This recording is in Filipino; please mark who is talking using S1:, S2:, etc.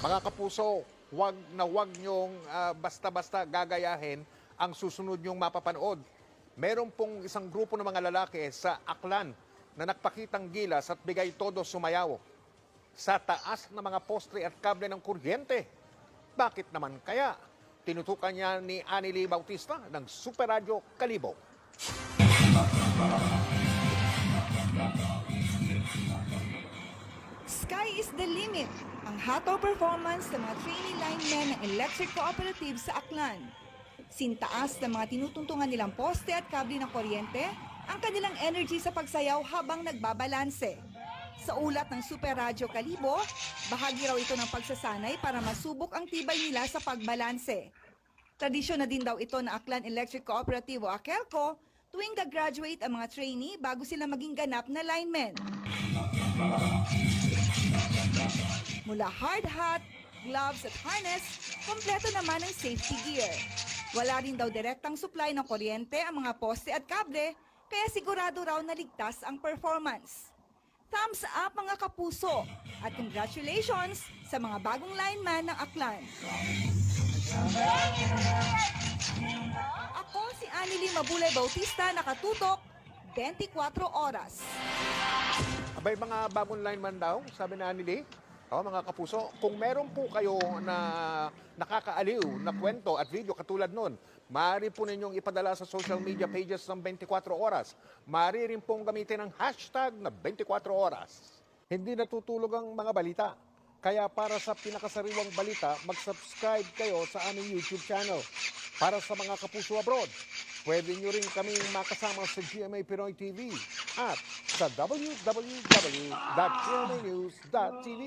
S1: Mga kapuso, wag na wag nyong ah, basta-basta gagayahin ang susunod nyong mapapanood. Meron pong isang grupo ng mga lalaki sa Aklan na nagpakitang gilas at bigay todo sumayaw sa taas ng mga postre at kable ng kuryente. Bakit naman kaya? Tinutukan niya ni Anily Bautista ng Super Radio Kalibo.
S2: Sky is the limit. Ang hato performance ng mga trainee linemen ng electric cooperative sa Aklan. Sintaas ng mga tinutuntungan nilang poste at kable ng kuryente ang kanilang energy sa pagsayaw habang nagbabalanse. Sa ulat ng Super Radyo Kalibo, bahagi raw ito ng pagsasanay para masubok ang tibay nila sa pagbalanse. Tradisyon na din daw ito ng Aklan Electric Cooperative o AKELCO tuwing gagraduate ang mga trainee bago sila maging ganap na linemen. Mula hard hat, gloves at harness, kompleto naman ang safety gear. Wala rin daw direktang supply ng kuryente ang mga poste at kable, kaya sigurado raw na ligtas ang performance. Thumbs up mga kapuso at congratulations sa mga bagong lineman ng Aklan. Anily Mabulay Bautista, nakatutok 24 oras.
S1: Abay mga bagong lineman daw, sabi na Anily. O mga kapuso, kung meron po kayo na nakakaaliw na kwento at video katulad nun, maaari po ninyong ipadala sa social media pages ng 24 oras. Maaari rin pong gamitin ang hashtag na 24 oras. Hindi natutulog ang mga balita. Kaya para sa pinakasariwang balita, mag-subscribe kayo sa aming YouTube channel. Para sa mga kapuso abroad, pwede nyo rin kaming makasama sa GMA Pinoy TV at sa www.gmanews.tv.